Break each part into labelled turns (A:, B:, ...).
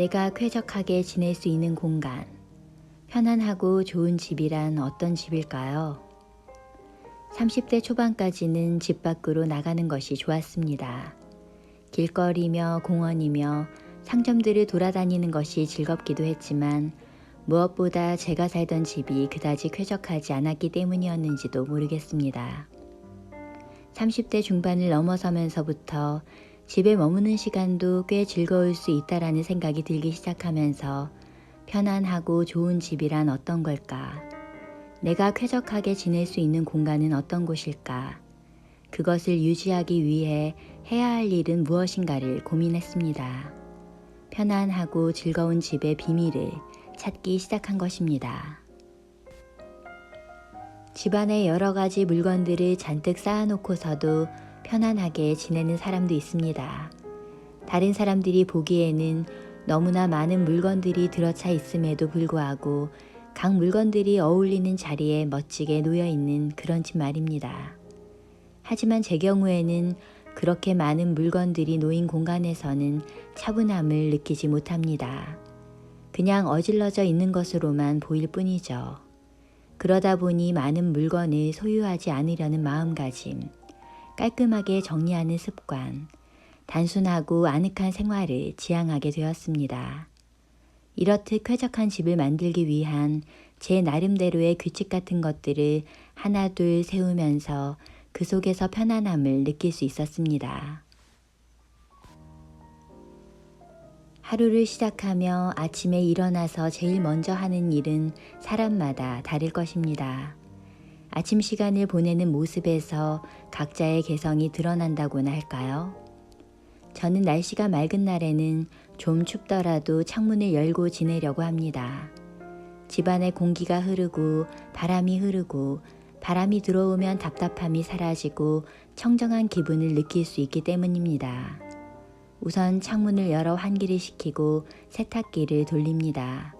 A: 내가 쾌적하게 지낼 수 있는 공간. 편안하고 좋은 집이란 어떤 집일까요? 30대 초반까지는 집 밖으로 나가는 것이 좋았습니다. 길거리며 공원이며 상점들을 돌아다니는 것이 즐겁기도 했지만 무엇보다 제가 살던 집이 그다지 쾌적하지 않았기 때문이었는지도 모르겠습니다. 30대 중반을 넘어서면서부터 집에 머무는 시간도 꽤 즐거울 수 있다라는 생각이 들기 시작하면서 편안하고 좋은 집이란 어떤 걸까? 내가 쾌적하게 지낼 수 있는 공간은 어떤 곳일까? 그것을 유지하기 위해 해야 할 일은 무엇인가를 고민했습니다. 편안하고 즐거운 집의 비밀을 찾기 시작한 것입니다. 집안에 여러 가지 물건들을 잔뜩 쌓아놓고서도 편안하게 지내는 사람도 있습니다. 다른 사람들이 보기에는 너무나 많은 물건들이 들어차 있음에도 불구하고 각 물건들이 어울리는 자리에 멋지게 놓여 있는 그런 집 말입니다. 하지만 제 경우에는 그렇게 많은 물건들이 놓인 공간에서는 차분함을 느끼지 못합니다. 그냥 어질러져 있는 것으로만 보일 뿐이죠. 그러다 보니 많은 물건을 소유하지 않으려는 마음가짐, 깔끔하게 정리하는 습관, 단순하고 아늑한 생활을 지향하게 되었습니다. 이렇듯 쾌적한 집을 만들기 위한 제 나름대로의 규칙 같은 것들을 하나둘 세우면서 그 속에서 편안함을 느낄 수 있었습니다. 하루를 시작하며 아침에 일어나서 제일 먼저 하는 일은 사람마다 다를 것입니다. 아침 시간을 보내는 모습에서 각자의 개성이 드러난다고나 할까요? 저는 날씨가 맑은 날에는 좀 춥더라도 창문을 열고 지내려고 합니다. 집안에 공기가 흐르고 바람이 흐르고 바람이 들어오면 답답함이 사라지고 청정한 기분을 느낄 수 있기 때문입니다. 우선 창문을 열어 환기를 시키고 세탁기를 돌립니다.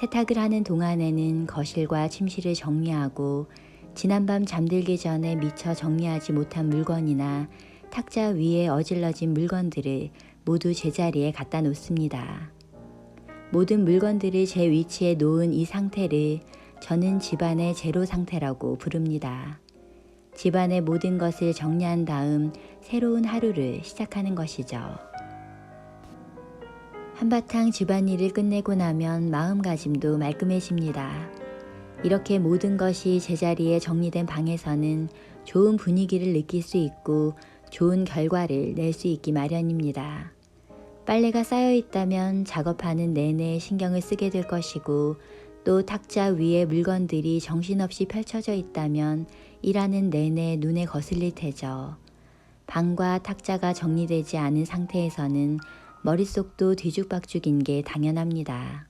A: 세탁을 하는 동안에는 거실과 침실을 정리하고 지난밤 잠들기 전에 미처 정리하지 못한 물건이나 탁자 위에 어질러진 물건들을 모두 제자리에 갖다 놓습니다. 모든 물건들을 제 위치에 놓은 이 상태를 저는 집안의 제로 상태라고 부릅니다. 집안의 모든 것을 정리한 다음 새로운 하루를 시작하는 것이죠. 한바탕 집안일을 끝내고 나면 마음가짐도 말끔해집니다. 이렇게 모든 것이 제자리에 정리된 방에서는 좋은 분위기를 느낄 수 있고 좋은 결과를 낼 수 있기 마련입니다. 빨래가 쌓여 있다면 작업하는 내내 신경을 쓰게 될 것이고 또 탁자 위에 물건들이 정신없이 펼쳐져 있다면 일하는 내내 눈에 거슬릴 테죠. 방과 탁자가 정리되지 않은 상태에서는 머릿속도 뒤죽박죽인 게 당연합니다.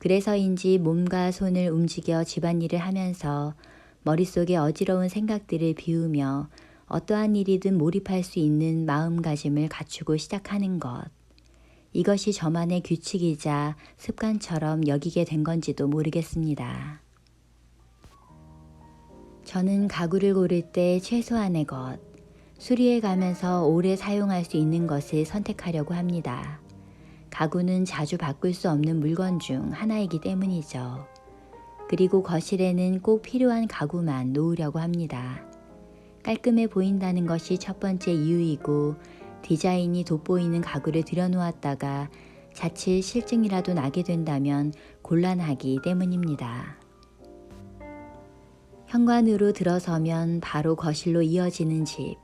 A: 그래서인지 몸과 손을 움직여 집안일을 하면서 머릿속에 어지러운 생각들을 비우며 어떠한 일이든 몰입할 수 있는 마음가짐을 갖추고 시작하는 것. 이것이 저만의 규칙이자 습관처럼 여기게 된 건지도 모르겠습니다. 저는 가구를 고를 때 최소한의 것, 수리해 가면서 오래 사용할 수 있는 것을 선택하려고 합니다. 가구는 자주 바꿀 수 없는 물건 중 하나이기 때문이죠. 그리고 거실에는 꼭 필요한 가구만 놓으려고 합니다. 깔끔해 보인다는 것이 첫 번째 이유이고 디자인이 돋보이는 가구를 들여놓았다가 자칫 실증이라도 나게 된다면 곤란하기 때문입니다. 현관으로 들어서면 바로 거실로 이어지는 집.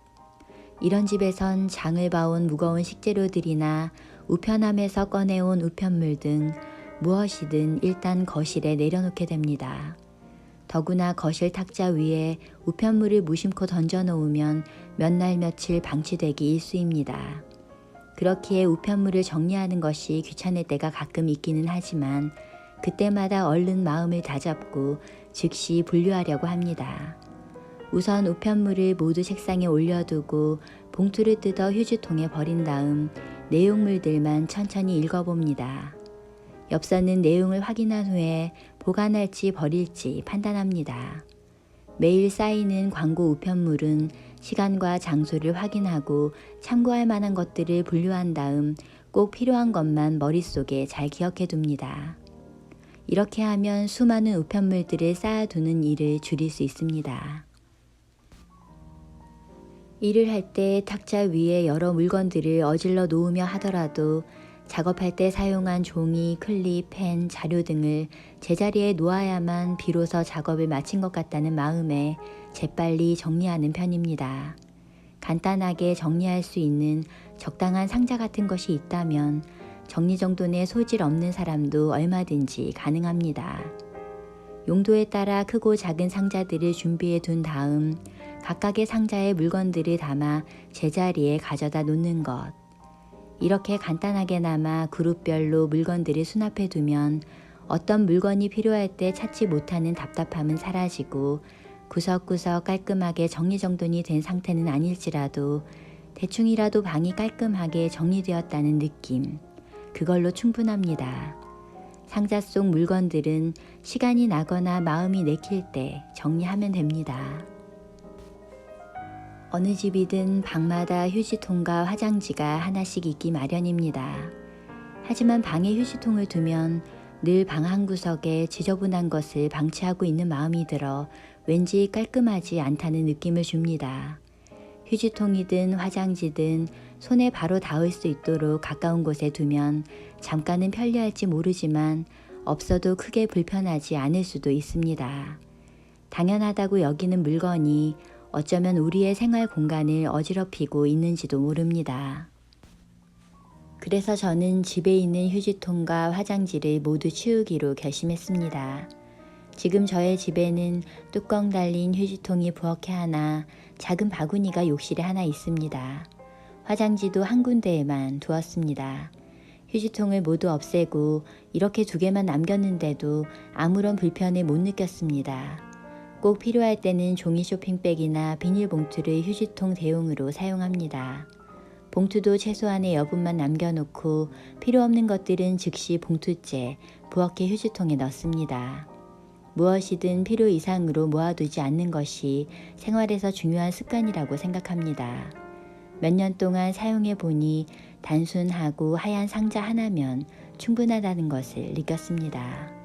A: 이런 집에선 장을 봐온 무거운 식재료들이나 우편함에서 꺼내온 우편물 등 무엇이든 일단 거실에 내려놓게 됩니다. 더구나 거실 탁자 위에 우편물을 무심코 던져 놓으면 몇 날 며칠 방치되기 일쑤입니다. 그렇기에 우편물을 정리하는 것이 귀찮을 때가 가끔 있기는 하지만 그때마다 얼른 마음을 다잡고 즉시 분류하려고 합니다. 우선 우편물을 모두 책상에 올려두고 봉투를 뜯어 휴지통에 버린 다음 내용물들만 천천히 읽어봅니다. 엽서는 내용을 확인한 후에 보관할지 버릴지 판단합니다. 매일 쌓이는 광고 우편물은 시간과 장소를 확인하고 참고할 만한 것들을 분류한 다음 꼭 필요한 것만 머릿속에 잘 기억해 둡니다. 이렇게 하면 수많은 우편물들을 쌓아두는 일을 줄일 수 있습니다. 일을 할 때 탁자 위에 여러 물건들을 어질러 놓으며 하더라도 작업할 때 사용한 종이, 클립, 펜, 자료 등을 제자리에 놓아야만 비로소 작업을 마친 것 같다는 마음에 재빨리 정리하는 편입니다. 간단하게 정리할 수 있는 적당한 상자 같은 것이 있다면 정리정돈에 소질 없는 사람도 얼마든지 가능합니다. 용도에 따라 크고 작은 상자들을 준비해 둔 다음 각각의 상자에 물건들을 담아 제자리에 가져다 놓는 것. 이렇게 간단하게나마 그룹별로 물건들을 수납해 두면 어떤 물건이 필요할 때 찾지 못하는 답답함은 사라지고 구석구석 깔끔하게 정리정돈이 된 상태는 아닐지라도 대충이라도 방이 깔끔하게 정리되었다는 느낌. 그걸로 충분합니다. 상자 속 물건들은 시간이 나거나 마음이 내킬 때 정리하면 됩니다. 어느 집이든 방마다 휴지통과 화장지가 하나씩 있기 마련입니다. 하지만 방에 휴지통을 두면 늘 방 한 구석에 지저분한 것을 방치하고 있는 마음이 들어 왠지 깔끔하지 않다는 느낌을 줍니다. 휴지통이든 화장지든 손에 바로 닿을 수 있도록 가까운 곳에 두면 잠깐은 편리할지 모르지만 없어도 크게 불편하지 않을 수도 있습니다. 당연하다고 여기는 물건이 어쩌면 우리의 생활 공간을 어지럽히고 있는지도 모릅니다. 그래서 저는 집에 있는 휴지통과 화장지를 모두 치우기로 결심했습니다. 지금 저의 집에는 뚜껑 달린 휴지통이 부엌에 하나, 작은 바구니가 욕실에 하나 있습니다. 화장지도 한 군데에만 두었습니다. 휴지통을 모두 없애고 이렇게 두 개만 남겼는데도 아무런 불편을 못 느꼈습니다. 꼭 필요할 때는 종이 쇼핑백이나 비닐봉투를 휴지통 대용으로 사용합니다. 봉투도 최소한의 여분만 남겨놓고 필요 없는 것들은 즉시 봉투째 부엌의 휴지통에 넣습니다. 무엇이든 필요 이상으로 모아두지 않는 것이 생활에서 중요한 습관이라고 생각합니다. 몇 년 동안 사용해 보니 단순하고 하얀 상자 하나면 충분하다는 것을 느꼈습니다.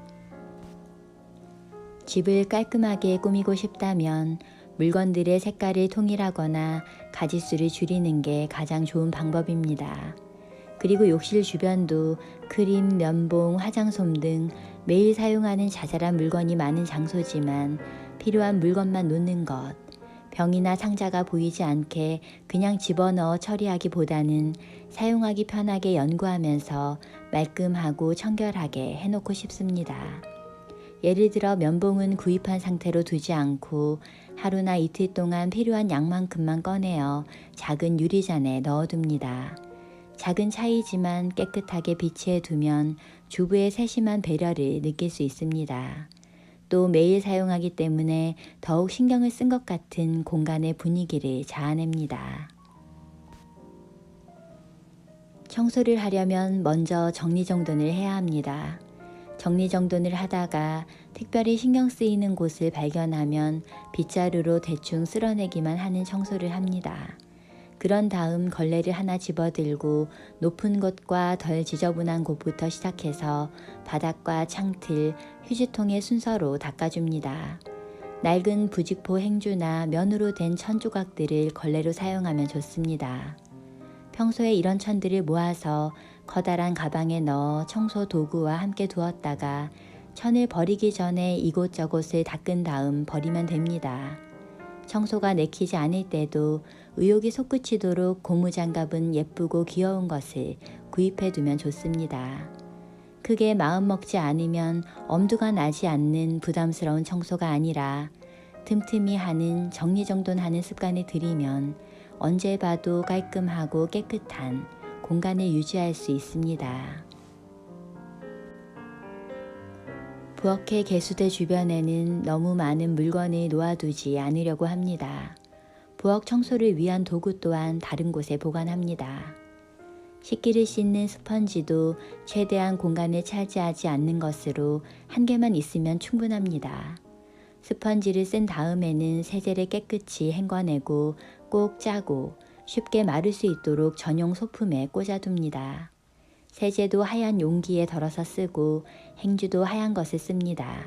A: 집을 깔끔하게 꾸미고 싶다면 물건들의 색깔을 통일하거나 가지수를 줄이는 게 가장 좋은 방법입니다. 그리고 욕실 주변도 크림, 면봉, 화장솜 등 매일 사용하는 자잘한 물건이 많은 장소지만 필요한 물건만 놓는 것, 병이나 상자가 보이지 않게 그냥 집어넣어 처리하기보다는 사용하기 편하게 연구하면서 말끔하고 청결하게 해놓고 싶습니다. 예를 들어 면봉은 구입한 상태로 두지 않고 하루나 이틀 동안 필요한 양만큼만 꺼내어 작은 유리잔에 넣어둡니다. 작은 차이지만 깨끗하게 비치해 두면 주부의 세심한 배려를 느낄 수 있습니다. 또 매일 사용하기 때문에 더욱 신경을 쓴 것 같은 공간의 분위기를 자아냅니다. 청소를 하려면 먼저 정리정돈을 해야 합니다. 정리정돈을 하다가 특별히 신경 쓰이는 곳을 발견하면 빗자루로 대충 쓸어내기만 하는 청소를 합니다. 그런 다음 걸레를 하나 집어들고 높은 곳과 덜 지저분한 곳부터 시작해서 바닥과 창틀, 휴지통의 순서로 닦아줍니다. 낡은 부직포 행주나 면으로 된 천 조각들을 걸레로 사용하면 좋습니다. 평소에 이런 천들을 모아서 커다란 가방에 넣어 청소 도구와 함께 두었다가 천을 버리기 전에 이곳저곳을 닦은 다음 버리면 됩니다. 청소가 내키지 않을 때도 의욕이 솟구치도록 고무장갑은 예쁘고 귀여운 것을 구입해 두면 좋습니다. 크게 마음 먹지 않으면 엄두가 나지 않는 부담스러운 청소가 아니라 틈틈이 하는 정리정돈하는 습관을 들이면 언제 봐도 깔끔하고 깨끗한 공간을 유지할 수 있습니다. 부엌의 개수대 주변에는 너무 많은 물건을 놓아두지 않으려고 합니다. 부엌 청소를 위한 도구 또한 다른 곳에 보관합니다. 식기를 씻는 스펀지도 최대한 공간을 차지하지 않는 것으로 한 개만 있으면 충분합니다. 스펀지를 쓴 다음에는 세제를 깨끗이 헹궈내고 꼭 짜고 쉽게 마를 수 있도록 전용 소품에 꽂아둡니다. 세제도 하얀 용기에 덜어서 쓰고 행주도 하얀 것을 씁니다.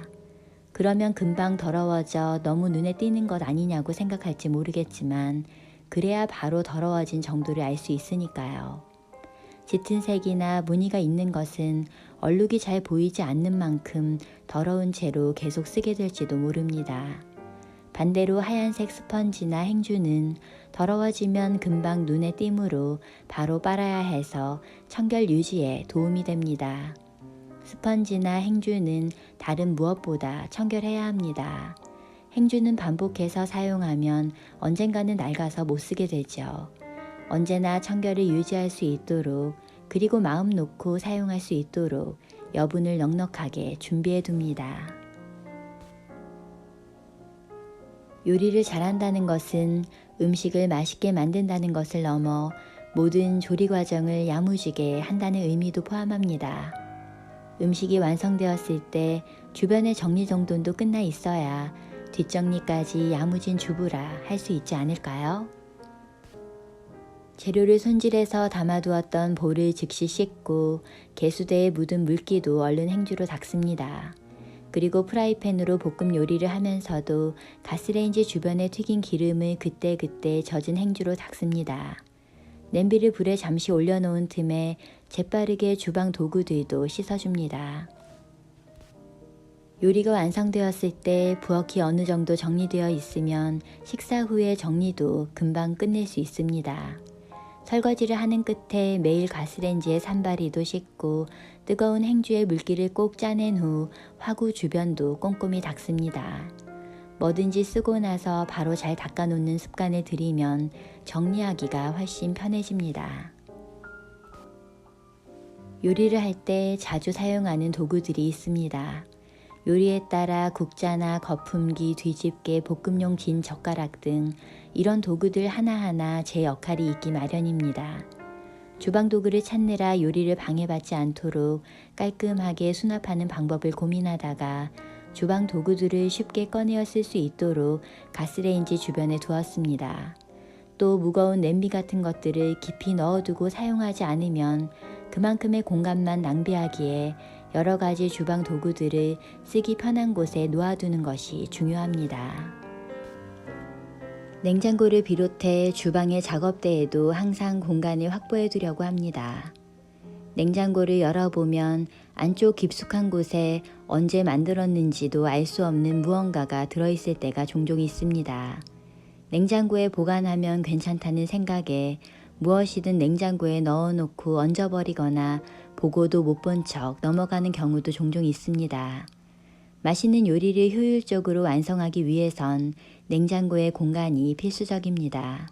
A: 그러면 금방 더러워져 너무 눈에 띄는 것 아니냐고 생각할지 모르겠지만 그래야 바로 더러워진 정도를 알 수 있으니까요. 짙은 색이나 무늬가 있는 것은 얼룩이 잘 보이지 않는 만큼 더러운 채로 계속 쓰게 될지도 모릅니다. 반대로 하얀색 스펀지나 행주는 더러워지면 금방 눈에 띄므로 바로 빨아야 해서 청결 유지에 도움이 됩니다. 스펀지나 행주는 다른 무엇보다 청결해야 합니다. 행주는 반복해서 사용하면 언젠가는 낡아서 못 쓰게 되죠. 언제나 청결을 유지할 수 있도록 그리고 마음 놓고 사용할 수 있도록 여분을 넉넉하게 준비해 둡니다. 요리를 잘한다는 것은 음식을 맛있게 만든다는 것을 넘어 모든 조리 과정을 야무지게 한다는 의미도 포함합니다. 음식이 완성되었을 때 주변의 정리정돈도 끝나 있어야 뒷정리까지 야무진 주부라 할 수 있지 않을까요? 재료를 손질해서 담아두었던 볼을 즉시 씻고 개수대에 묻은 물기도 얼른 행주로 닦습니다. 그리고 프라이팬으로 볶음 요리를 하면서도 가스레인지 주변에 튀긴 기름을 그때그때 젖은 행주로 닦습니다. 냄비를 불에 잠시 올려놓은 틈에 재빠르게 주방 도구들도 씻어줍니다. 요리가 완성되었을 때 부엌이 어느 정도 정리되어 있으면 식사 후에 정리도 금방 끝낼 수 있습니다. 설거지를 하는 끝에 매일 가스레인지에 산바리도 씻고 뜨거운 행주에 물기를 꼭 짜낸 후 화구 주변도 꼼꼼히 닦습니다. 뭐든지 쓰고 나서 바로 잘 닦아놓는 습관을 들이면 정리하기가 훨씬 편해집니다. 요리를 할 때 자주 사용하는 도구들이 있습니다. 요리에 따라 국자나 거품기, 뒤집개, 볶음용 긴 젓가락 등 이런 도구들 하나하나 제 역할이 있기 마련입니다. 주방 도구를 찾느라 요리를 방해받지 않도록 깔끔하게 수납하는 방법을 고민하다가 주방 도구들을 쉽게 꺼내어 쓸 수 있도록 가스레인지 주변에 두었습니다. 또 무거운 냄비 같은 것들을 깊이 넣어두고 사용하지 않으면 그만큼의 공간만 낭비하기에 여러 가지 주방 도구들을 쓰기 편한 곳에 놓아두는 것이 중요합니다. 냉장고를 비롯해 주방의 작업대에도 항상 공간을 확보해 두려고 합니다. 냉장고를 열어보면 안쪽 깊숙한 곳에 언제 만들었는지도 알 수 없는 무언가가 들어있을 때가 종종 있습니다. 냉장고에 보관하면 괜찮다는 생각에 무엇이든 냉장고에 넣어놓고 얹어버리거나 보고도 못 본 척 넘어가는 경우도 종종 있습니다. 맛있는 요리를 효율적으로 완성하기 위해선 냉장고의 공간이 필수적입니다.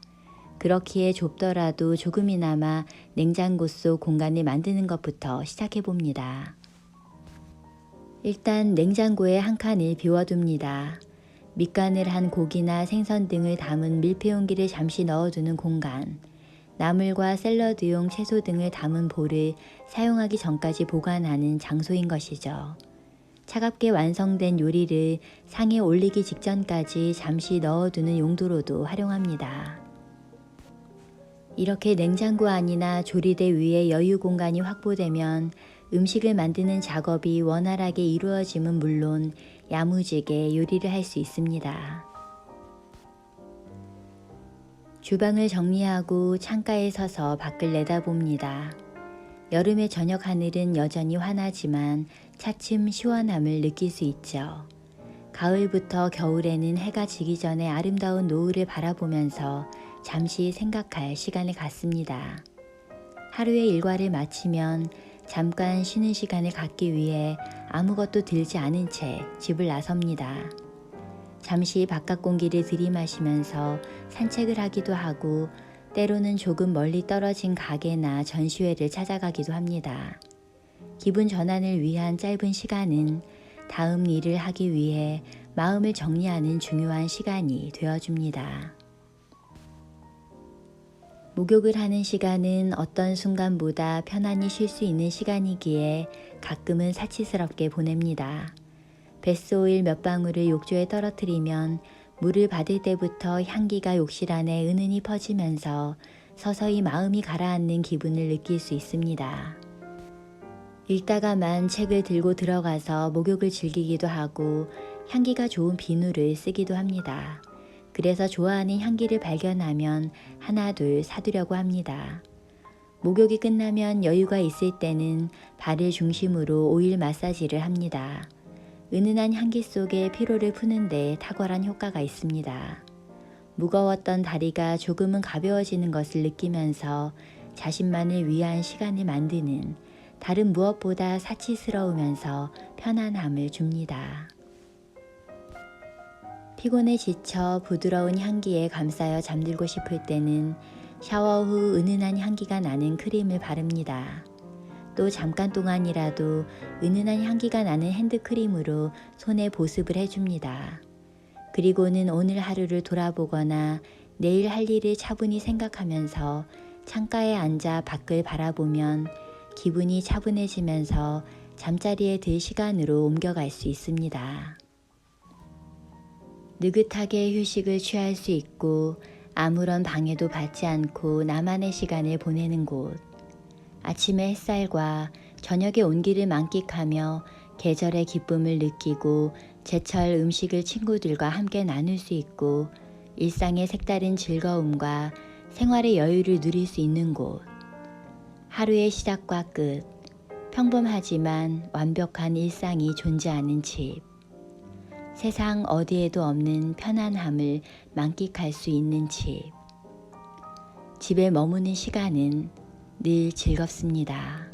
A: 그렇기에 좁더라도 조금이나마 냉장고 속 공간을 만드는 것부터 시작해 봅니다. 일단 냉장고에 한 칸을 비워둡니다. 밑간을 한 고기나 생선 등을 담은 밀폐용기를 잠시 넣어두는 공간, 나물과 샐러드용 채소 등을 담은 볼을 사용하기 전까지 보관하는 장소인 것이죠. 차갑게 완성된 요리를 상에 올리기 직전까지 잠시 넣어두는 용도로도 활용합니다. 이렇게 냉장고 안이나 조리대 위에 여유 공간이 확보되면 음식을 만드는 작업이 원활하게 이루어짐은 물론 야무지게 요리를 할 수 있습니다. 주방을 정리하고 창가에 서서 밖을 내다봅니다. 여름의 저녁 하늘은 여전히 환하지만 차츰 시원함을 느낄 수 있죠. 가을부터 겨울에는 해가 지기 전에 아름다운 노을을 바라보면서 잠시 생각할 시간을 갖습니다. 하루의 일과를 마치면 잠깐 쉬는 시간을 갖기 위해 아무것도 들지 않은 채 집을 나섭니다. 잠시 바깥 공기를 들이마시면서 산책을 하기도 하고 때로는 조금 멀리 떨어진 가게나 전시회를 찾아가기도 합니다. 기분 전환을 위한 짧은 시간은 다음 일을 하기 위해 마음을 정리하는 중요한 시간이 되어줍니다. 목욕을 하는 시간은 어떤 순간보다 편안히 쉴 수 있는 시간이기에 가끔은 사치스럽게 보냅니다. 베스오일 몇 방울을 욕조에 떨어뜨리면 물을 받을 때부터 향기가 욕실 안에 은은히 퍼지면서 서서히 마음이 가라앉는 기분을 느낄 수 있습니다. 읽다가만 책을 들고 들어가서 목욕을 즐기기도 하고 향기가 좋은 비누를 쓰기도 합니다. 그래서 좋아하는 향기를 발견하면 하나 둘 사두려고 합니다. 목욕이 끝나면 여유가 있을 때는 발을 중심으로 오일 마사지를 합니다. 은은한 향기 속에 피로를 푸는데 탁월한 효과가 있습니다. 무거웠던 다리가 조금은 가벼워지는 것을 느끼면서 자신만을 위한 시간을 만드는 다른 무엇보다 사치스러우면서 편안함을 줍니다. 피곤에 지쳐 부드러운 향기에 감싸여 잠들고 싶을 때는 샤워 후 은은한 향기가 나는 크림을 바릅니다. 또 잠깐 동안이라도 은은한 향기가 나는 핸드크림으로 손에 보습을 해줍니다. 그리고는 오늘 하루를 돌아보거나 내일 할 일을 차분히 생각하면서 창가에 앉아 밖을 바라보면 기분이 차분해지면서 잠자리에 들 시간으로 옮겨갈 수 있습니다. 느긋하게 휴식을 취할 수 있고 아무런 방해도 받지 않고 나만의 시간을 보내는 곳. 아침의 햇살과 저녁의 온기를 만끽하며 계절의 기쁨을 느끼고 제철 음식을 친구들과 함께 나눌 수 있고 일상의 색다른 즐거움과 생활의 여유를 누릴 수 있는 곳. 하루의 시작과 끝. 평범하지만 완벽한 일상이 존재하는 집. 세상 어디에도 없는 편안함을 만끽할 수 있는 집. 집에 머무는 시간은 늘 즐겁습니다.